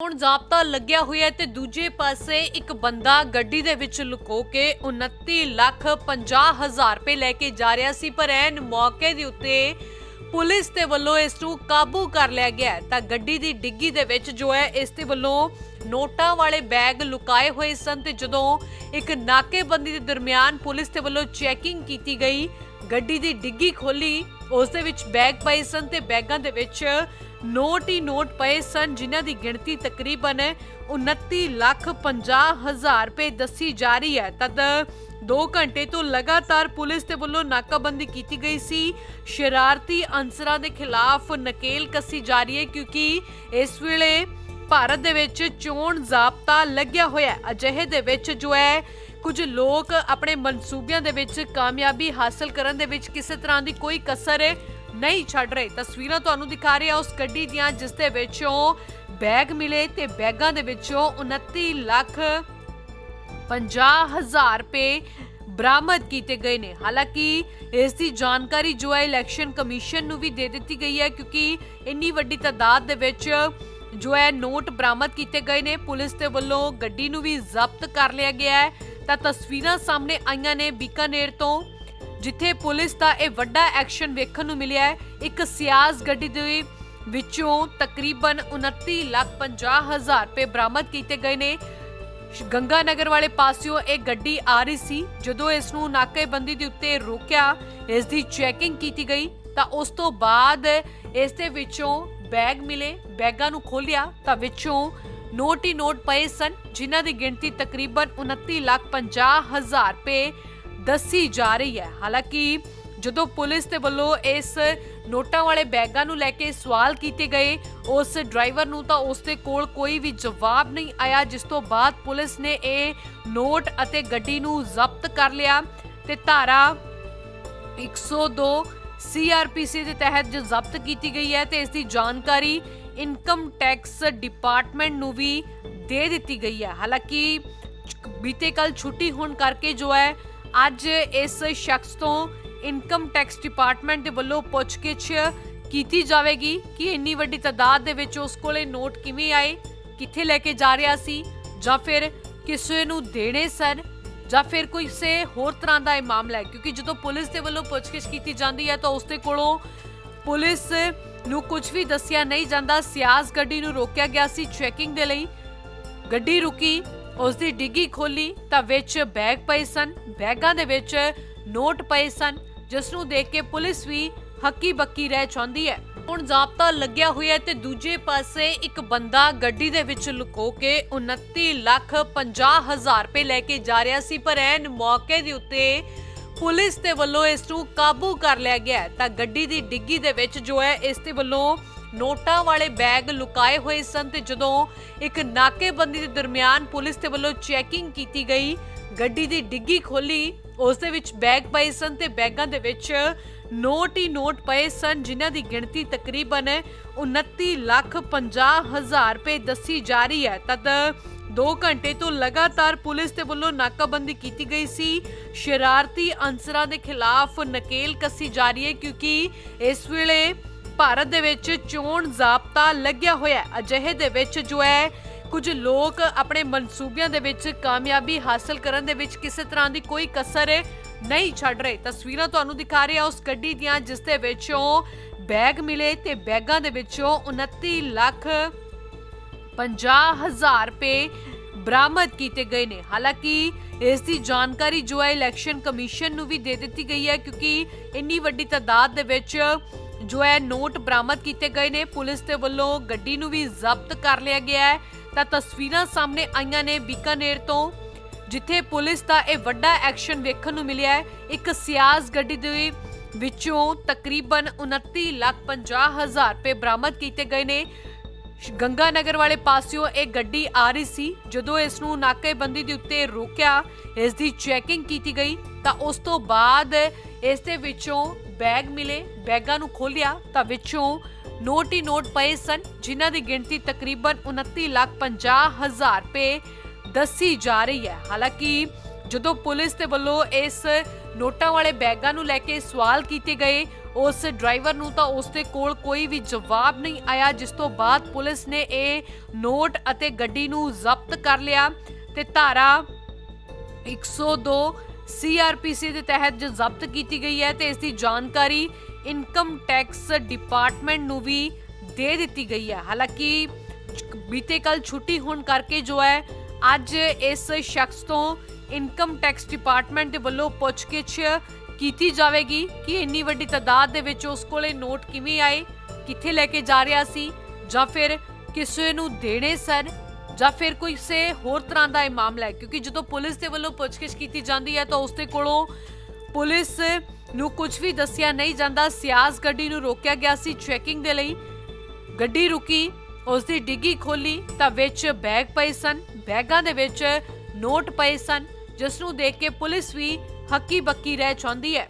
ਹੁਣ ਜ਼ਾਬਤਾ ਲੱਗਿਆ ਹੋਇਆ ਤੇ ਦੂਜੇ ਪਾਸੇ ਇੱਕ ਬੰਦਾ ਗੱਡੀ ਦੇ ਵਿੱਚ ਲੁਕੋ ਕੇ 29 ਲੱਖ 50 ਹਜ਼ਾਰ ਰੁਪਏ ਲੈ ਕੇ ਜਾ ਰਿਹਾ ਸੀ, ਪਰ ਐਨ ਮੌਕੇ ਦੇ ਉੱਤੇ ਪੁਲਿਸ ਦੇ ਵੱਲੋਂ ਇਸ ਨੂੰ ਕਾਬੂ ਕਰ ਲਿਆ ਗਿਆ ਤਾਂ ਗੱਡੀ ਦੀ ਡਿੱਗੀ ਦੇ ਵਿੱਚ ਜੋ ਹੈ, ਇਸ ਦੇ ਵੱਲੋਂ ਨੋਟਾਂ ਵਾਲੇ ਬੈਗ ਲੁਕਾਏ ਹੋਏ ਸਨ ਤੇ ਜਦੋਂ ਇੱਕ ਨਾਕੇਬੰਦੀ ਦੇ ਦਰਮਿਆਨ ਪੁਲਿਸ ਦੇ ਵੱਲੋਂ ਚੈਕਿੰਗ ਕੀਤੀ ਗਈ, ਗੱਡੀ ਦੀ ਡਿੱਗੀ ਖੋਲੀ ਉਸ ਦੇ ਵਿੱਚ ਬੈਗ ਪਏ ਸਨ ਤੇ ਬੈਗਾਂ ਦੇ ਵਿੱਚ ਨੋਟ ਹੀ ਨੋਟ ਪਏ ਸਨ, ਜਿਨ੍ਹਾਂ ਦੀ ਗਿਣਤੀ ਤਕਰੀਬਨ 29 ਲੱਖ 50 ਹਜ਼ਾਰ ਰੁਪਏ ਦੱਸੀ ਜਾ ਰਹੀ ਹੈ। ਤਦ 2 ਘੰਟੇ ਤੋਂ ਲਗਾਤਾਰ ਪੁਲਿਸ ਦੇ ਵੱਲੋਂ ਨਾਕਾਬੰਦੀ ਕੀਤੀ ਗਈ ਸੀ। ਸ਼ਰਾਰਤੀ ਅਨਸਰਾਂ ਦੇ ਖਿਲਾਫ ਨਕੇਲ ਕੱਸੀ ਜਾ ਰਹੀ ਹੈ, ਕਿਉਂਕਿ ਇਸ ਵੇਲੇ ਭਾਰਤ ਦੇ ਵਿੱਚ ਚੋਣ ਜ਼ਾਬਤਾ ਲੱਗਿਆ ਹੋਇਆ ਹੈ। ਅਜਿਹੇ ਦੇ ਵਿੱਚ ਜੋ ਹੈ, ਕੁਝ ਲੋਕ ਆਪਣੇ ਮਨਸੂਬਿਆਂ ਦੇ ਵਿੱਚ ਕਾਮਯਾਬੀ ਹਾਸਲ ਕਰਨ ਦੇ ਵਿੱਚ ਕਿਸੇ ਤਰ੍ਹਾਂ ਦੀ ਕੋਈ ਕਸਰ ਨਹੀਂ ਛੱਡ ਰਹੇ। ਤਸਵੀਰਾਂ ਤੁਹਾਨੂੰ ਦਿਖਾ ਰਹੇ ਰਿਹਾ ਉਸ ਗੱਡੀ ਦੀਆਂ, ਜਿਸ ਦੇ ਵਿੱਚੋਂ ਬੈਗ ਮਿਲੇ ਤੇ ਬੈਗਾਂ ਦੇ ਵਿੱਚੋਂ 29 ਲੱਖ 50000 ਰੁਪਏ ਬਰਾਮਦ ਕੀਤੇ ਗਏ ਨੇ। ਹਾਲਾਂਕਿ ਇਸ ਦੀ ਜਾਣਕਾਰੀ ਜੋ ਹੈ, ਇਲੈਕਸ਼ਨ ਕਮਿਸ਼ਨ ਨੂੰ ਵੀ ਦੇ ਦਿੱਤੀ ਗਈ ਹੈ, ਕਿਉਂਕਿ ਇੰਨੀ ਵੱਡੀ ਤਾਦਾਦ ਦੇ ਵਿੱਚ ਜੋ ਹੈ, ਨੋਟ ਬਰਾਮਦ ਕੀਤੇ ਗਏ ਨੇ। ਪੁਲਿਸ ਦੇ ਵੱਲੋਂ ਗੱਡੀ ਨੂੰ ਵੀ ਜ਼ਬਤ ਕਰ ਲਿਆ ਗਿਆ ਹੈ। ਤਾਂ ਤਸਵੀਰਾਂ ਸਾਹਮਣੇ ਆਈਆਂ ਨੇ ਬੀਕਾਨੇਰ ਤੋਂ। ਜਿੱਥੇ ਪੁਲਿਸ ਦਾ ਇਹ ਵੱਡਾ ਐਕਸ਼ਨ ਵੇਖਣ ਨੂੰ ਮਿਲਿਆ ਹੈ, ਇੱਕ ਸਿਆਜ਼ ਗੱਡੀ ਦੇ ਵਿੱਚੋਂ ਤਕਰੀਬਨ 29 ਲੱਖ 50 ਹਜ਼ਾਰ ਰੁਪਏ ਬਰਾਮਦ ਕੀਤੇ ਗਏ ਨੇ। ਗੰਗਾ ਨਗਰ ਵਾਲੇ ਪਾਸਿਓਂ ਇਹ ਗੱਡੀ ਆ ਰਹੀ ਸੀ। ਜਦੋਂ ਇਸ ਨੂੰ ਨਾਕੇਬੰਦੀ ਦੇ ਉੱਤੇ ਰੋਕਿਆ, ਇਸ ਦੀ ਚੈਕਿੰਗ ਕੀਤੀ ਗਈ, ਤਾਂ ਉਸ ਤੋਂ ਬਾਅਦ ਇਸ ਦੇ ਵਿੱਚੋਂ ਬੈਗ ਮਿਲੇ, ਬੈਗਾਂ ਨੂੰ ਖੋਲਿਆ ਤਾਂ ਵਿੱਚੋਂ ਨੋਟ ਹੀ ਨੋਟ ਪਏ ਸਨ, ਜਿਨ੍ਹਾਂ ਦੀ ਗਿਣਤੀ ਤਕਰੀਬਨ 29 ਲੱਖ 50 ਹਜ਼ਾਰ ਰੁਪਏ ਦੱਸੀ ਜਾ ਰਹੀ ਹੈ। ਹਾਲਾਂਕਿ ਜਦੋਂ ਪੁਲਿਸ ਦੇ ਵੱਲੋਂ ਇਸ ਨੋਟਾਂ ਵਾਲੇ ਬੈਗਾਂ ਨੂੰ ਲੈ ਕੇ ਸਵਾਲ ਕੀਤੇ ਗਏ, ਉਸ ਡਰਾਈਵਰ ਨੂੰ ਤਾਂ ਉਸ ਦੇ ਕੋਲ ਕੋਈ ਵੀ ਜਵਾਬ ਨਹੀਂ ਆਇਆ, ਜਿਸ ਤੋਂ ਬਾਅਦ ਪੁਲਿਸ ਨੇ ਇਹ ਨੋਟ ਅਤੇ ਗੱਡੀ ਨੂੰ ਜ਼ਬਤ ਕਰ ਲਿਆ ਤੇ ਧਾਰਾ 102 ਸੀਆਰਪੀਸੀ ਦੇ ਤਹਿਤ ਜੋ ਜ਼ਬਤ ਕੀਤੀ ਗਈ ਹੈ ਤੇ ਇਸ ਦੀ ਜਾਣਕਾਰੀ ਇਨਕਮ ਟੈਕਸ ਡਿਪਾਰਟਮੈਂਟ ਨੂੰ ਵੀ ਦੇ ਦਿੱਤੀ ਗਈ ਹੈ। ਹਾਲਾਂਕਿ ਬੀਤੇ ਕੱਲ ਛੁੱਟੀ ਹੋਣ ਕਰਕੇ ਜੋ ਹੈ ਅੱਜ ਇਸ ਸ਼ਖਸ ਤੋਂ ਇਨਕਮ ਟੈਕਸ ਡਿਪਾਰਟਮੈਂਟ ਦੇ ਵੱਲੋਂ ਪੁੱਛਗਿੱਛ ਕੀਤੀ ਜਾਵੇਗੀ ਕਿ ਇੰਨੀ ਵੱਡੀ ਤਾਦਾਦ ਦੇ ਵਿੱਚ ਉਸ ਕੋਲੇ ਨੋਟ ਕਿਵੇਂ ਆਏ, ਕਿੱਥੇ ਲੈ ਕੇ ਜਾ ਰਿਹਾ ਸੀ, ਜਾਂ ਫਿਰ ਕਿਸੇ ਨੂੰ ਦੇਣੇ ਸਨ, ਜਾਂ ਫਿਰ ਕੋਈ ਸੇ ਹੋਰ ਤਰ੍ਹਾਂ ਦਾ ਇਹ ਮਾਮਲਾ ਹੈ। ਕਿਉਂਕਿ ਜਦੋਂ ਪੁਲਿਸ ਦੇ ਵੱਲੋਂ ਪੁੱਛਗਿੱਛ ਕੀਤੀ ਜਾਂਦੀ ਹੈ, ਤਾਂ ਉਸ ਦੇ ਕੋਲੋਂ ਪੁਲਿਸ ਨੂੰ ਕੁਝ ਵੀ ਦੱਸਿਆ ਨਹੀਂ ਜਾਂਦਾ। ਸਿਆਸ ਗੱਡੀ ਨੂੰ ਰੋਕਿਆ ਗਿਆ ਸੀ ਚੈਕਿੰਗ ਦੇ ਲਈ। ਗੱਡੀ ਰੁਕੀ। ਉਸ ਦੀ ਡਿੱਗੀ ਖੋਲੀ ਤਾਂ ਵਿੱਚ ਬੈਗ ਪਏ ਸਨ। ਬੈਗਾਂ ਦੇ ਵਿੱਚ ਨੋਟ ਪਏ ਸਨ। ਜਿਸ ਨੂੰ ਦੇਖ ਕੇ ਪੁਲਿਸ ਵੀ ਹੱਕੀ ਬੱਕੀ ਰਹਿ ਚਾਹੁੰਦੀ ਹੈ। ਹੁਣ ਜ਼ਾਬਤਾ ਲੱਗਿਆ ਹੋਇਆ ਤੇ ਦੂਜੇ ਪਾਸੇ ਇੱਕ ਬੰਦਾ ਗੱਡੀ ਦੇ ਵਿੱਚ ਲੁਕੋ ਕੇ 29 ਲੱਖ 50 ਹਜ਼ਾਰ ਰੁਪਏ ਲੈ ਕੇ ਜਾ ਰਿਹਾ ਸੀ। ਪਰ ਐਨ ਮੌਕੇ ਦੇ ਉੱਤੇ ਪੁਲਿਸ ਦੇ ਵੱਲੋਂ ਇਸ ਨੂੰ ਕਾਬੂ ਕਰ ਲਿਆ ਗਿਆ ਤਾਂ ਗੱਡੀ ਦੀ ਡਿੱਗੀ ਦੇ ਵਿੱਚ ਜੋ ਹੈ, ਇਸ ਦੇ ਵੱਲੋਂ ਨੋਟਾਂ ਵਾਲੇ ਬੈਗ ਲੁਕਾਏ ਹੋਏ ਸਨ ਤੇ ਜਦੋਂ ਇੱਕ ਨਾਕੇਬੰਦੀ ਦੇ ਦਰਮਿਆਨ ਪੁਲਿਸ ਦੇ ਵੱਲੋਂ ਚੈਕਿੰਗ ਕੀਤੀ ਗਈ, ਗੱਡੀ ਦੀ ਡਿੱਗੀ ਖੋਲੀ ਉਸ ਦੇ ਵਿੱਚ ਬੈਗ ਪਏ ਸਨ ਤੇ ਬੈਗਾਂ ਦੇ ਵਿੱਚ ਨੋਟ ਹੀ ਨੋਟ ਪਏ ਸਨ, ਜਿਨ੍ਹਾਂ ਦੀ ਗਿਣਤੀ ਤਕਰੀਬਨ 29 ਲੱਖ 50 ਹਜ਼ਾਰ ਰੁਪਏ ਦੱਸੀ ਜਾ ਰਹੀ ਹੈ। ਤਦ 2 ਘੰਟੇ ਤੋਂ ਲਗਾਤਾਰ ਪੁਲਿਸ ਦੇ ਵੱਲੋਂ ਨਾਕਾਬੰਦੀ ਕੀਤੀ ਗਈ ਸੀ। ਸ਼ਰਾਰਤੀ ਅਨਸਰਾਂ ਦੇ ਖਿਲਾਫ ਨਕੇਲ ਕੱਸੀ ਜਾ ਰਹੀ ਹੈ ਕਿਉਂਕਿ ਇਸ ਵੇਲੇ ਭਾਰਤ ਦੇ ਵਿੱਚ ਚੋਣ ਜ਼ਾਬਤਾ ਲੱਗਿਆ ਹੋਇਆ ਹੈ। ਅਜਿਹੇ ਦੇ ਵਿੱਚ ਜੋ ਹੈ, ਕੁਝ ਲੋਕ ਆਪਣੇ ਮਨਸੂਬਿਆਂ ਦੇ ਵਿੱਚ ਕਾਮਯਾਬੀ ਹਾਸਲ ਕਰਨ ਦੇ ਵਿੱਚ ਕਿਸੇ ਤਰ੍ਹਾਂ ਦੀ ਕੋਈ ਕਸਰ ਨਹੀਂ ਛੱਡ ਰਹੇ। ਤਸਵੀਰਾਂ ਤੁਹਾਨੂੰ ਦਿਖਾ ਰਹੇ ਰਿਹਾ ਉਸ ਗੱਡੀ ਦੀਆਂ, ਜਿਸ ਦੇ ਵਿੱਚੋਂ ਬੈਗ ਮਿਲੇ ਤੇ ਬੈਗਾਂ ਦੇ ਵਿੱਚੋਂ 29 ਲੱਖ 50000 ਰੁਪਏ ਬਰਾਮਦ ਕੀਤੇ ਗਏ ਨੇ। ਹਾਲਾਂਕਿ ਇਸ ਦੀ ਜਾਣਕਾਰੀ ਜੋ ਹੈ, ਇਲੈਕਸ਼ਨ ਕਮਿਸ਼ਨ ਨੂੰ ਵੀ ਦੇ ਦਿੱਤੀ ਗਈ ਹੈ, ਕਿਉਂਕਿ ਇੰਨੀ ਵੱਡੀ ਤਾਦਾਦ ਦੇ ਵਿੱਚ ਜੋ ਹੈ ਨੋਟ ਬਰਾਮਦ ਕੀਤੇ ਗਏ ਨੇ, ਪੁਲਿਸ ਦੇ ਵੱਲੋਂ ਗੱਡੀ ਨੂੰ ਵੀ ਜ਼ਬਤ ਕਰ ਲਿਆ ਗਿਆ ਹੈ। ਤਾਂ ਤਸਵੀਰਾਂ ਸਾਹਮਣੇ ਆਈਆਂ ਨੇ ਬੀਕਾਨੇਰ ਤੋਂ, ਜਿੱਥੇ ਪੁਲਿਸ ਦਾ ਇਹ ਵੱਡਾ ਐਕਸ਼ਨ ਵੇਖਣ ਨੂੰ ਮਿਲਿਆ ਹੈ। ਇੱਕ ਸਿਆਜ਼ ਗੱਡੀ ਦੇ ਵਿੱਚੋਂ ਤਕਰੀਬਨ 29 ਲੱਖ 50 ਹਜ਼ਾਰ ਰੁਪਏ ਬਰਾਮਦ ਕੀਤੇ ਗਏ ਨੇ। ਗੰਗਾ ਨਗਰ ਵਾਲੇ ਪਾਸਿਓਂ ਇਹ ਗੱਡੀ ਆ ਰਹੀ ਸੀ। ਜਦੋਂ ਇਸ ਨੂੰ ਨਾਕੇਬੰਦੀ ਦੇ ਉੱਤੇ ਰੋਕਿਆ, ਇਸ ਦੀ ਚੈਕਿੰਗ ਕੀਤੀ ਗਈ, ਤਾਂ ਉਸ ਤੋਂ ਬਾਅਦ ਇਸ ਦੇ ਵਿੱਚੋਂ ਬੈਗ ਮਿਲੇ, ਬੈਗਾਂ ਨੂੰ ਖੋਲਿਆ ਤਾਂ ਵਿੱਚੋਂ ਨੋਟ ਹੀ ਨੋਟ ਪਏ ਸਨ, ਜਿਨ੍ਹਾਂ ਦੀ ਗਿਣਤੀ ਤਕਰੀਬਨ 29 ਲੱਖ 50 ਹਜ਼ਾਰ ਰੁਪਏ ਦੱਸੀ ਜਾ ਰਹੀ ਹੈ। ਹਾਲਾਂਕਿ ਜਦੋਂ ਪੁਲਿਸ ਦੇ ਵੱਲੋਂ ਇਸ ਨੋਟਾਂ ਵਾਲੇ ਬੈਗਾਂ ਨੂੰ ਲੈ ਕੇ ਸਵਾਲ ਕੀਤੇ ਗਏ ਉਸ ਡਰਾਈਵਰ ਨੂੰ ਤਾਂ ਉਸ ਦੇ ਕੋਲ ਕੋਈ ਵੀ ਜਵਾਬ ਨਹੀਂ ਆਇਆ, ਜਿਸ ਤੋਂ ਬਾਅਦ ਪੁਲਿਸ ਨੇ ਇਹ ਨੋਟ ਅਤੇ ਗੱਡੀ ਨੂੰ ਜ਼ਬਤ ਕਰ ਲਿਆ ਤੇ ਧਾਰਾ 102 ਸੀਆਰਪੀਸੀ ਦੇ ਤਹਿਤ ਜੋ ਜ਼ਬਤ ਕੀਤੀ ਗਈ ਹੈ ਤੇ ਇਸ ਦੀ ਜਾਣਕਾਰੀ ਇਨਕਮ ਟੈਕਸ ਡਿਪਾਰਟਮੈਂਟ ਨੂੰ ਵੀ ਦੇ ਦਿੱਤੀ ਗਈ ਹੈ। ਹਾਲਾਂਕਿ ਬੀਤੇ ਕੱਲ ਛੁੱਟੀ ਹੋਣ ਕਰਕੇ ਜੋ ਹੈ, ਅੱਜ ਇਸ ਸ਼ਖਸ ਤੋਂ ਇਨਕਮ ਟੈਕਸ ਡਿਪਾਰਟਮੈਂਟ ਦੇ ਵੱਲੋਂ ਪੁੱਛਗਿੱਛ ਕੀਤੀ ਜਾਵੇਗੀ ਕਿ ਇੰਨੀ ਵੱਡੀ ਤਾਦਾਦ ਦੇ ਵਿੱਚ ਉਸ ਕੋਲੇ ਨੋਟ ਕਿਵੇਂ ਆਏ, ਕਿੱਥੇ ਲੈ ਕੇ ਜਾ ਰਿਹਾ ਸੀ ਜਾਂ ਫਿਰ ਕਿਸੇ ਨੂੰ ਦੇਣੇ ਸਨ? ਜਾਂ ਫਿਰ ਕੋਈ ਸੇ ਹੋਰ ਤਰ੍ਹਾਂ ਦਾ ਇਹ ਮਾਮਲਾ ਹੈ? ਕਿਉਂਕਿ ਜਦੋਂ ਪੁਲਿਸ ਦੇ ਵੱਲੋਂ ਪੁੱਛਗਿੱਛ ਕੀਤੀ ਜਾਂਦੀ ਹੈ, ਤਾਂ ਉਸ ਦੇ ਕੋਲੋਂ ਪੁਲਿਸ ਨੂੰ ਕੁਝ ਵੀ ਦੱਸਿਆ ਨਹੀਂ ਜਾਂਦਾ। ਸਿਆਸ ਗੱਡੀ ਨੂੰ ਰੋਕਿਆ ਗਿਆ ਸੀ ਚੈਕਿੰਗ ਦੇ ਲਈ। ਗੱਡੀ ਰੁਕੀ ਉਸ ਦੀ ਡਿੱਗੀ ਖੋਲੀ ਤਾਂ ਵਿੱਚ ਬੈਗ ਪਏ ਸਨ। ਬੈਗਾਂ ਦੇ ਵਿੱਚ ਨੋਟ ਪਏ ਸਨ, ਜਿਸ ਨੂੰ ਦੇਖ ਕੇ ਪੁਲਿਸ ਵੀ ਹੱਕੀ ਬੱਕੀ ਰਹਿ ਚਾਹੁੰਦੀ ਹੈ।